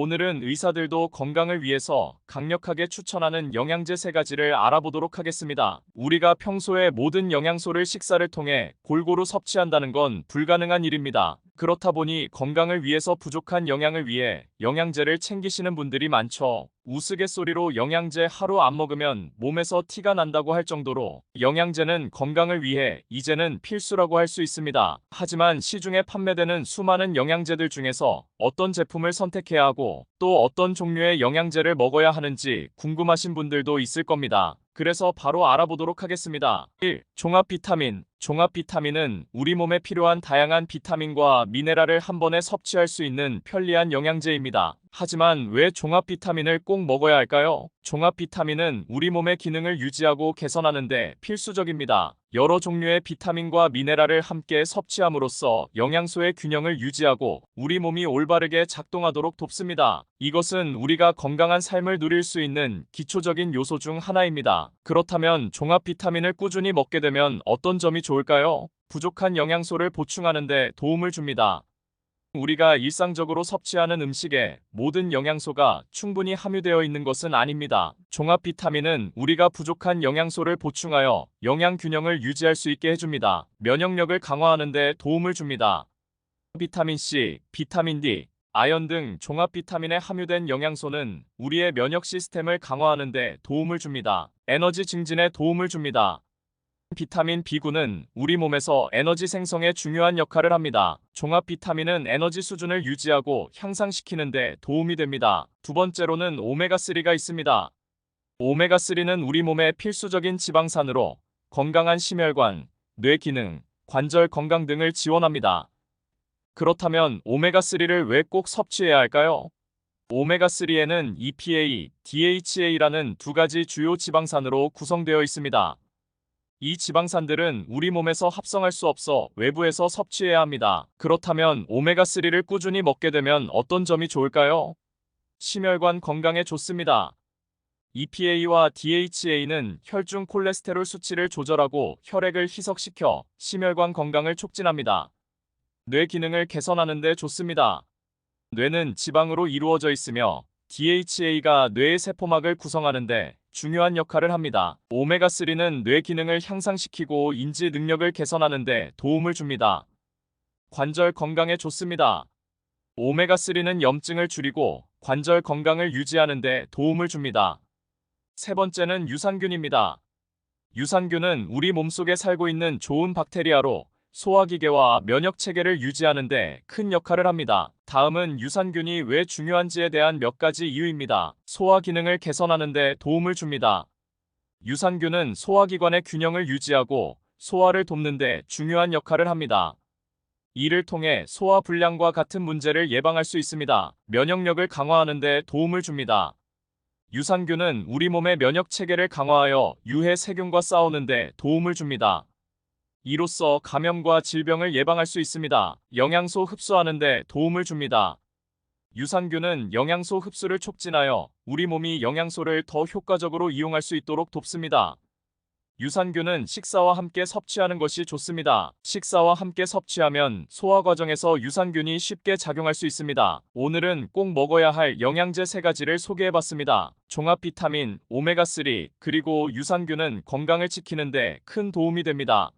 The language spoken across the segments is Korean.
오늘은 의사들도 건강을 위해서 강력하게 추천하는 영양제 세 가지를 알아보도록 하겠습니다. 우리가 평소에 모든 영양소를 식사를 통해 골고루 섭취한다는 건 불가능한 일입니다. 그렇다 보니 건강을 위해서 부족한 영양을 위해 영양제를 챙기시는 분들이 많죠. 우스갯소리로 영양제 하루 안 먹으면 몸에서 티가 난다고 할 정도로 영양제는 건강을 위해 이제는 필수라고 할 수 있습니다. 하지만 시중에 판매되는 수많은 영양제들 중에서 어떤 제품을 선택해야 하고 또 어떤 종류의 영양제를 먹어야 하는지 궁금하신 분들도 있을 겁니다. 그래서 바로 알아보도록 하겠습니다. 1. 종합 비타민. 종합 비타민은 우리 몸에 필요한 다양한 비타민과 미네랄을 한 번에 섭취할 수 있는 편리한 영양제입니다. 하지만 왜 종합 비타민을 꼭 먹어야 할까요? 종합 비타민은 우리 몸의 기능을 유지하고 개선하는데 필수적입니다. 여러 종류의 비타민과 미네랄을 함께 섭취함으로써 영양소의 균형을 유지하고 우리 몸이 올바르게 작동하도록 돕습니다. 이것은 우리가 건강한 삶을 누릴 수 있는 기초적인 요소 중 하나입니다. 그렇다면 종합 비타민을 꾸준히 먹게 되면 어떤 점이 좋을까요? 부족한 영양소를 보충하는 데 도움을 줍니다. 우리가 일상적으로 섭취하는 음식에 모든 영양소가 충분히 함유되어 있는 것은 아닙니다. 종합 비타민은 우리가 부족한 영양소를 보충하여 영양 균형을 유지할 수 있게 해줍니다. 면역력을 강화하는 데 도움을 줍니다. 비타민 C, 비타민 D, 아연 등 종합 비타민에 함유된 영양소는 우리의 면역 시스템을 강화하는 데 도움을 줍니다. 에너지 증진에 도움을 줍니다. 비타민 B9는 우리 몸에서 에너지 생성에 중요한 역할을 합니다. 종합 비타민은 에너지 수준을 유지하고 향상시키는 데 도움이 됩니다. 두 번째로는 오메가3가 있습니다. 오메가3는 우리 몸의 필수적인 지방산으로 건강한 심혈관, 뇌 기능, 관절 건강 등을 지원합니다. 그렇다면 오메가3를 왜 꼭 섭취해야 할까요? 오메가3에는 EPA, DHA라는 두 가지 주요 지방산으로 구성되어 있습니다. 이 지방산들은 우리 몸에서 합성할 수 없어 외부에서 섭취해야 합니다. 그렇다면 오메가3를 꾸준히 먹게 되면 어떤 점이 좋을까요? 심혈관 건강에 좋습니다. EPA와 DHA는 혈중 콜레스테롤 수치를 조절하고 혈액을 희석시켜 심혈관 건강을 촉진합니다. 뇌 기능을 개선하는 데 좋습니다. 뇌는 지방으로 이루어져 있으며 DHA가 뇌의 세포막을 구성하는데 중요한 역할을 합니다. 오메가3는 뇌 기능을 향상시키고 인지 능력을 개선하는데 도움을 줍니다. 관절 건강에 좋습니다. 오메가3는 염증을 줄이고 관절 건강을 유지하는데 도움을 줍니다. 세 번째는 유산균입니다. 유산균은 우리 몸속에 살고 있는 좋은 박테리아로 소화기계와 면역 체계를 유지하는 데 큰 역할을 합니다. 다음은 유산균이 왜 중요한지에 대한 몇 가지 이유입니다. 소화 기능을 개선하는 데 도움을 줍니다. 유산균은 소화기관의 균형을 유지하고 소화를 돕는 데 중요한 역할을 합니다. 이를 통해 소화 불량과 같은 문제를 예방할 수 있습니다. 면역력을 강화하는 데 도움을 줍니다. 유산균은 우리 몸의 면역 체계를 강화하여 유해 세균과 싸우는 데 도움을 줍니다. 이로써 감염과 질병을 예방할 수 있습니다. 영양소 흡수하는 데 도움을 줍니다. 유산균은 영양소 흡수를 촉진하여 우리 몸이 영양소를 더 효과적으로 이용할 수 있도록 돕습니다. 유산균은 식사와 함께 섭취하는 것이 좋습니다. 식사와 함께 섭취하면 소화 과정에서 유산균이 쉽게 작용할 수 있습니다. 오늘은 꼭 먹어야 할 영양제 세 가지를 소개해봤습니다. 종합 비타민, 오메가3, 그리고 유산균은 건강을 지키는데 큰 도움이 됩니다.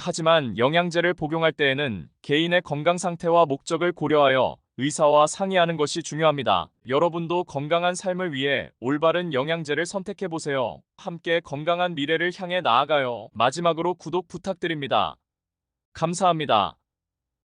하지만 영양제를 복용할 때에는 개인의 건강 상태와 목적을 고려하여 의사와 상의하는 것이 중요합니다. 여러분도 건강한 삶을 위해 올바른 영양제를 선택해 보세요. 함께 건강한 미래를 향해 나아가요. 마지막으로 구독 부탁드립니다. 감사합니다.